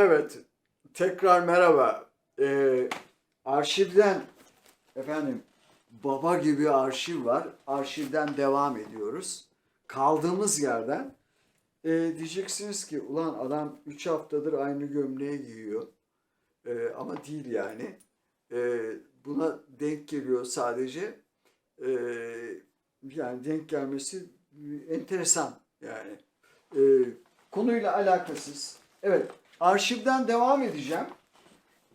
Evet, tekrar merhaba. Ee, arşivden, efendim, baba gibi arşiv var. Arşivden devam ediyoruz. Kaldığımız yerden e, diyeceksiniz ki, ulan adam 3 haftadır aynı gömleği giyiyor. E, ama değil yani. E, buna denk geliyor sadece. E, yani denk gelmesi enteresan yani. E, konuyla alakasız. Evet, arşivden devam edeceğim.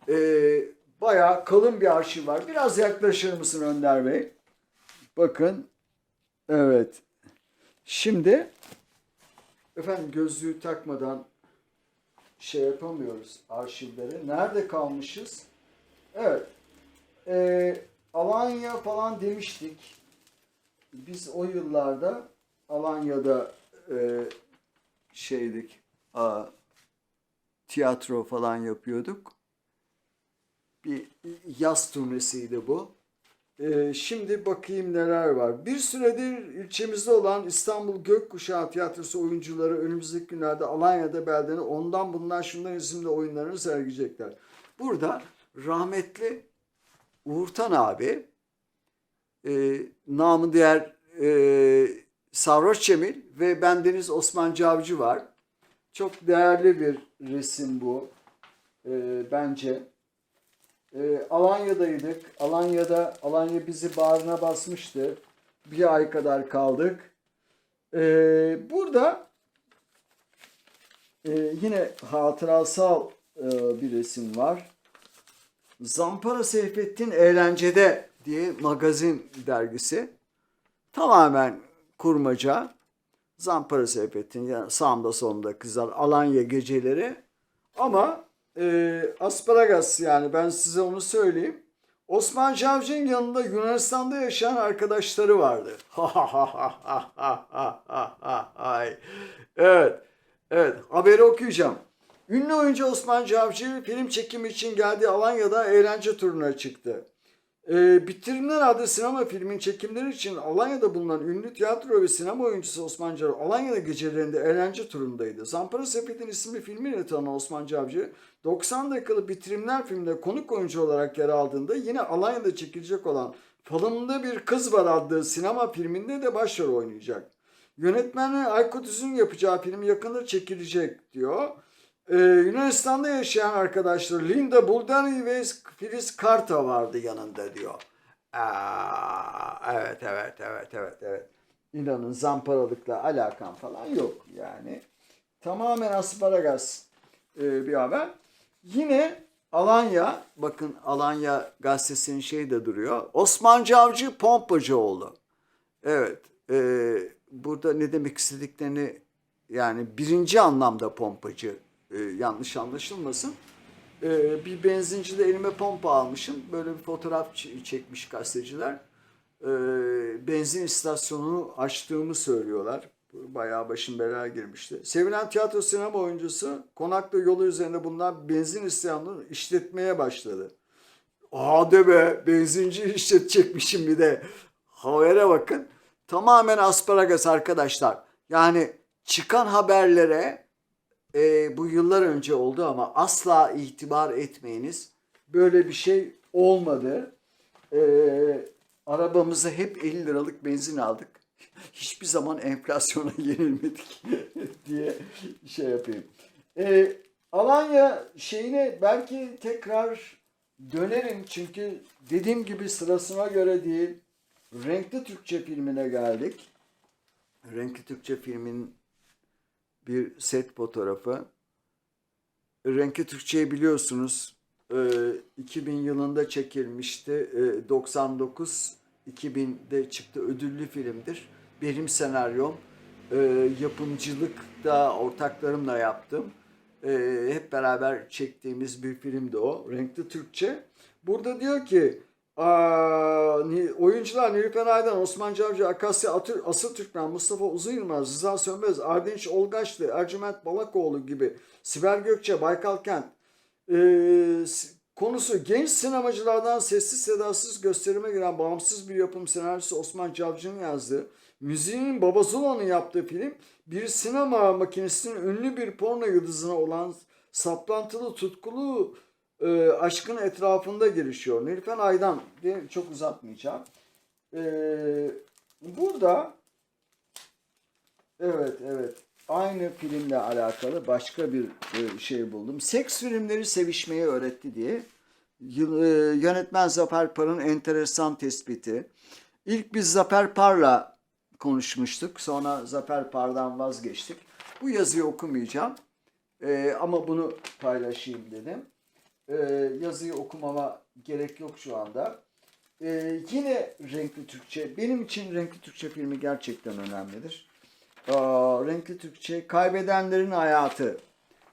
Ee, bayağı kalın bir arşiv var. Biraz yaklaşır mısın Önder Bey? Bakın. Evet. Şimdi efendim gözlüğü takmadan şey yapamıyoruz arşivleri. Nerede kalmışız? Evet. Ee, Alanya falan demiştik. Biz o yıllarda Alanya'da e, şeydik. Aa, tiyatro falan yapıyorduk. Bir yaz turnesiydi bu. Ee, şimdi bakayım neler var. Bir süredir ilçemizde olan İstanbul Gökkuşağı Tiyatrosu oyuncuları önümüzdeki günlerde Alanya'da beldeni ondan bundan şundan isimli oyunlarını sergileyecekler. Burada rahmetli Uğurtan abi, e, namı diğer e, Sarhoş Cemil ve bendeniz Osman Cavcı var. Çok değerli bir resim bu e, bence. E, Alanya'daydık. Alanya'da Alanya bizi bağrına basmıştı. Bir ay kadar kaldık. E, burada e, yine hatırasal e, bir resim var. Zampara Seyfettin Eğlence'de diye magazin dergisi. Tamamen kurmaca. Zampara Seyfettin yani sağımda solumda kızlar Alanya geceleri. Ama e, asparagas yani ben size onu söyleyeyim. Osman Cavcı'nın yanında Yunanistan'da yaşayan arkadaşları vardı. Evet. Evet. Haberi okuyacağım. Ünlü oyuncu Osman Cavcı film çekimi için geldiği Alanya'da eğlence turuna çıktı. E, Bitirimler adlı sinema filmin çekimleri için Alanya'da bulunan ünlü tiyatro ve sinema oyuncusu Osman Cavcı Alanya'da gecelerinde eğlence turundaydı. Zampara Sepet'in isimli filmiyle tanınan Osman Cavcı 90 dakikalık Bitirimler filminde konuk oyuncu olarak yer aldığında yine Alanya'da çekilecek olan Falımda Bir Kız Var adlı sinema filminde de başrol oynayacak. Yönetmeni Aykut Üzün yapacağı film yakında çekilecek diyor. Ee, Yunanistan'da yaşayan arkadaşlar Linda Buldani ve Filiz Karta vardı yanında diyor. Aa, evet evet evet evet evet. İnanın zamparalıkla alakan falan yok yani. Tamamen asparagas e, bir haber. Yine Alanya, bakın Alanya gazetesinin şeyi de duruyor. Osman Cavcı Pompacıoğlu. Evet, e, burada ne demek istediklerini yani birinci anlamda pompacı e, yanlış anlaşılmasın. E, bir benzincide elime pompa almışım. Böyle bir fotoğraf çekmiş gazeteciler. E, benzin istasyonunu açtığımı söylüyorlar. Bayağı başım belaya girmişti. Sevilen tiyatro sinema oyuncusu konaklı yolu üzerinde bulunan benzin istasyonunu işletmeye başladı. Hadi be benzinci işletecekmişim bir de. Habere bakın. Tamamen asparagas arkadaşlar. Yani çıkan haberlere e, bu yıllar önce oldu ama asla itibar etmeyiniz. Böyle bir şey olmadı. E, arabamıza hep 50 liralık benzin aldık. Hiçbir zaman enflasyona yenilmedik diye şey yapayım. E, Alanya şeyine belki tekrar dönerim çünkü dediğim gibi sırasına göre değil. Renkli Türkçe filmine geldik. Renkli Türkçe filmin bir set fotoğrafı. Renkli Türkçe'yi biliyorsunuz. e, 2000 yılında çekilmişti. E, 99 2000'de çıktı ödüllü filmdir. Benim senaryom. E, yapımcılıkta ortaklarımla yaptım. E, hep beraber çektiğimiz bir filmdi o. Renkli Türkçe. Burada diyor ki oyuncular Nilüfer Aydan, Osman Cavcı, Akasya Atır, Asıl Türkmen, Mustafa Uzun Yılmaz, Rıza Sönmez, Erdinç Olgaçlı, Ercüment Balakoğlu gibi, Sibel Gökçe, Baykal Kent. S- konusu genç sinemacılardan sessiz sedasız gösterime giren bağımsız bir yapım senaryosu Osman Cavcı'nın yazdığı, müziğinin Baba Zula'nın yaptığı film, bir sinema makinesinin ünlü bir porno yıldızına olan saplantılı, tutkulu e, aşkın etrafında gelişiyor. Nilüfer Aydan diye çok uzatmayacağım. E, burada evet evet aynı filmle alakalı başka bir e, şey buldum. Seks filmleri sevişmeyi öğretti diye. Yıl- e, Yönetmen Zafer Par'ın enteresan tespiti. İlk biz Zafer Par'la konuşmuştuk. Sonra Zafer Par'dan vazgeçtik. Bu yazıyı okumayacağım. E, ama bunu paylaşayım dedim. E, yazıyı okumama gerek yok şu anda. E, yine Renkli Türkçe. Benim için Renkli Türkçe filmi gerçekten önemlidir. Aa, Renkli Türkçe, Kaybedenlerin Hayatı.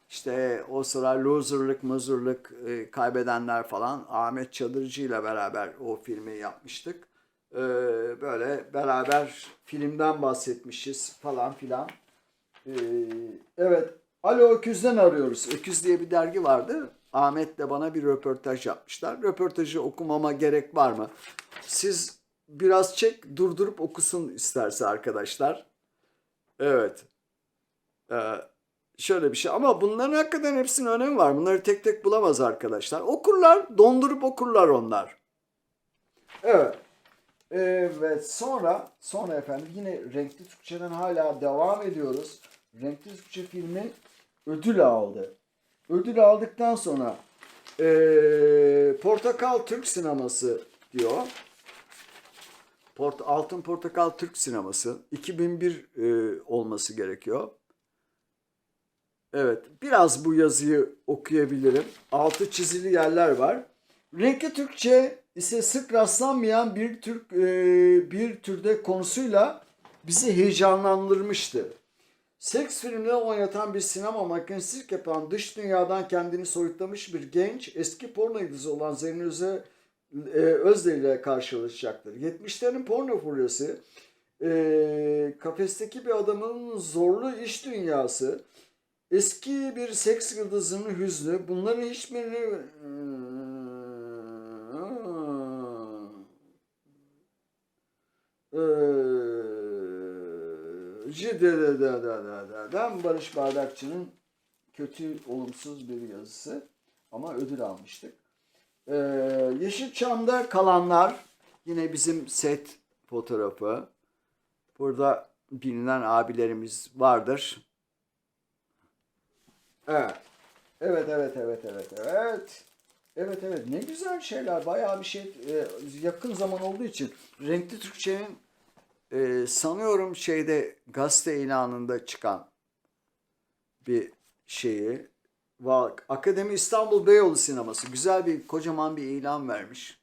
İşte o sıra loserlık, muzurluk, e, kaybedenler falan Ahmet Çadırcı ile beraber o filmi yapmıştık. Ee, böyle beraber filmden bahsetmişiz falan filan. Ee, evet, Alo Öküz'den arıyoruz. Öküz diye bir dergi vardı. Ahmet'le bana bir röportaj yapmışlar. Röportajı okumama gerek var mı? Siz biraz çek, durdurup okusun isterse arkadaşlar. Evet. Ee, şöyle bir şey ama bunların hakikaten hepsinin önemi var. Bunları tek tek bulamaz arkadaşlar. Okurlar, dondurup okurlar onlar. Evet. Evet sonra sonra efendim yine Renkli Türkçe'den hala devam ediyoruz. Renkli Türkçe filmi ödül aldı. Ödül aldıktan sonra eee, Portakal Türk Sineması diyor. Port, Altın Portakal Türk Sineması 2001 eee, olması gerekiyor. Evet, biraz bu yazıyı okuyabilirim. Altı çizili yerler var. Renkli Türkçe ise sık rastlanmayan bir Türk e, bir türde konusuyla bizi heyecanlandırmıştı. Seks filmleri oynatan bir sinema makinesilik yapan dış dünyadan kendini soyutlamış bir genç eski porno yıldızı olan Zerrin Öze, e, Özde ile karşılaşacaktır. 70'lerin porno furyası, e, kafesteki bir adamın zorlu iş dünyası, Eski bir seks yıldızının hüznü bunların hiçbirini Cidedededede'den Barış Bardakçı'nın kötü olumsuz bir yazısı ama ödül almıştık. Ee, Yeşilçam'da kalanlar yine bizim set fotoğrafı. Burada bilinen abilerimiz vardır. Evet. Evet, evet, evet, evet, evet. Evet, evet. Ne güzel şeyler. Bayağı bir şey e, yakın zaman olduğu için Renkli Türkçe'nin e, sanıyorum şeyde gazete ilanında çıkan bir şeyi. Va- Akademi İstanbul Beyoğlu Sineması güzel bir kocaman bir ilan vermiş.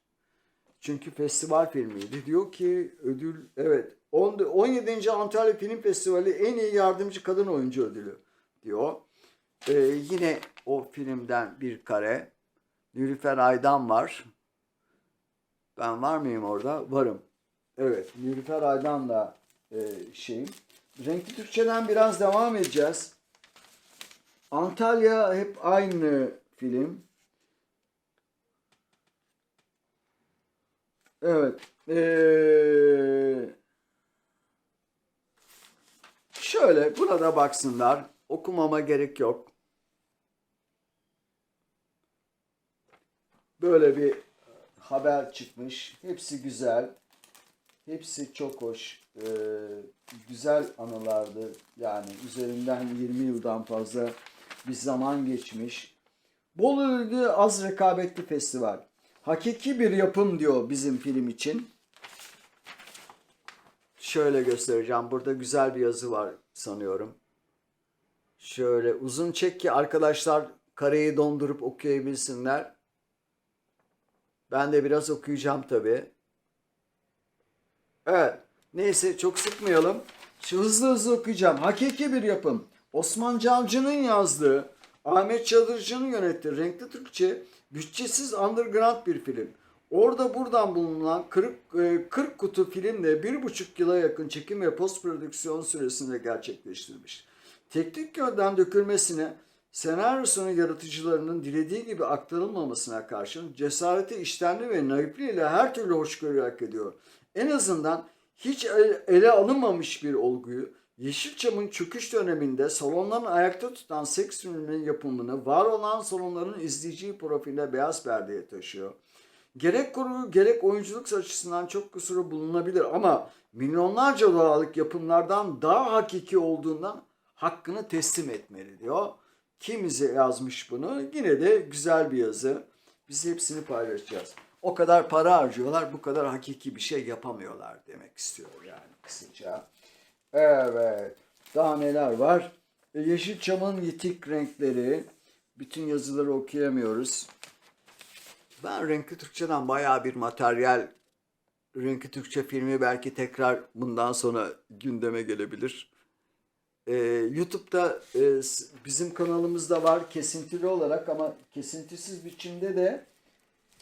Çünkü festival filmiydi. Diyor ki ödül evet 10 17. Antalya Film Festivali en iyi yardımcı kadın oyuncu ödülü diyor. Ee, yine o filmden bir kare. Nilüfer Aydan var. Ben var mıyım orada? Varım. Evet, Nilüfer Aydan'la e, şeyim. Renkli Türkçe'den biraz devam edeceğiz. Antalya hep aynı film. Evet. Ee, şöyle burada baksınlar. Okumama gerek yok. Böyle bir haber çıkmış. Hepsi güzel. Hepsi çok hoş. Ee, güzel anılardı. Yani üzerinden 20 yıldan fazla bir zaman geçmiş. Bolu Ödülü az rekabetli festival. Hakiki bir yapım diyor bizim film için. Şöyle göstereceğim. Burada güzel bir yazı var sanıyorum. Şöyle uzun çek ki arkadaşlar kareyi dondurup okuyabilsinler. Ben de biraz okuyacağım tabii. Evet. Neyse çok sıkmayalım. Hızlı hızlı okuyacağım. Hakiki bir yapım. Osman Cavcı'nın yazdığı, Ahmet Çadırcı'nın yönettiği Renkli Türkçe bütçesiz underground bir film. Orada buradan bulunan 40, e, 40 kutu filmle bir buçuk yıla yakın çekim ve post prodüksiyon süresinde gerçekleştirmiş. Teknik yönden dökülmesine, senaryosunun yaratıcılarının dilediği gibi aktarılmamasına karşın cesareti, iştenliği ve naifliğiyle her türlü hoşgörü hak ediyor. En azından hiç el- ele alınmamış bir olguyu Yeşilçam'ın çöküş döneminde salonların ayakta tutan seks ürünlerinin yapımını var olan salonların izleyici profiline beyaz perdeye taşıyor. Gerek kurgu gerek oyunculuk açısından çok kusuru bulunabilir ama milyonlarca dolarlık yapımlardan daha hakiki olduğundan hakkını teslim etmeli diyor. Kimisi yazmış bunu. Yine de güzel bir yazı. Biz hepsini paylaşacağız. O kadar para harcıyorlar, bu kadar hakiki bir şey yapamıyorlar demek istiyor yani kısaca. Evet. Daha neler var? E, Yeşilçam'ın yitik renkleri. Bütün yazıları okuyamıyoruz. Ben Renkli Türkçe'den bayağı bir materyal Renkli Türkçe filmi belki tekrar bundan sonra gündeme gelebilir. Ee, YouTube'da e, bizim kanalımızda var kesintili olarak ama kesintisiz biçimde de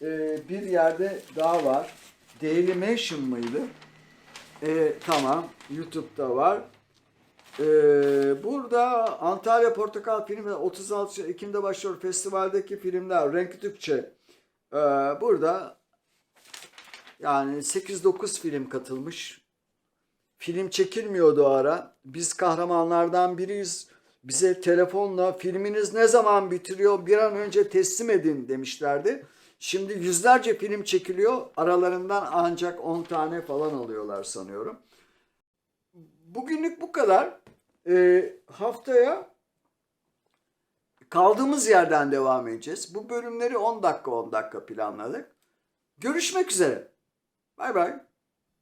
e, bir yerde daha var. Dailymotion mıydı? E, tamam. YouTube'da var. E, burada Antalya Portakal Filmi 36 Ekim'de başlıyor festivaldeki filmler Renkli Türkçe. E, burada yani 8-9 film katılmış. Film çekilmiyordu ara. Biz kahramanlardan biriyiz. Bize telefonla filminiz ne zaman bitiriyor bir an önce teslim edin demişlerdi. Şimdi yüzlerce film çekiliyor. Aralarından ancak 10 tane falan alıyorlar sanıyorum. Bugünlük bu kadar. Ee, haftaya kaldığımız yerden devam edeceğiz. Bu bölümleri 10 dakika 10 dakika planladık. Görüşmek üzere. Bay bay.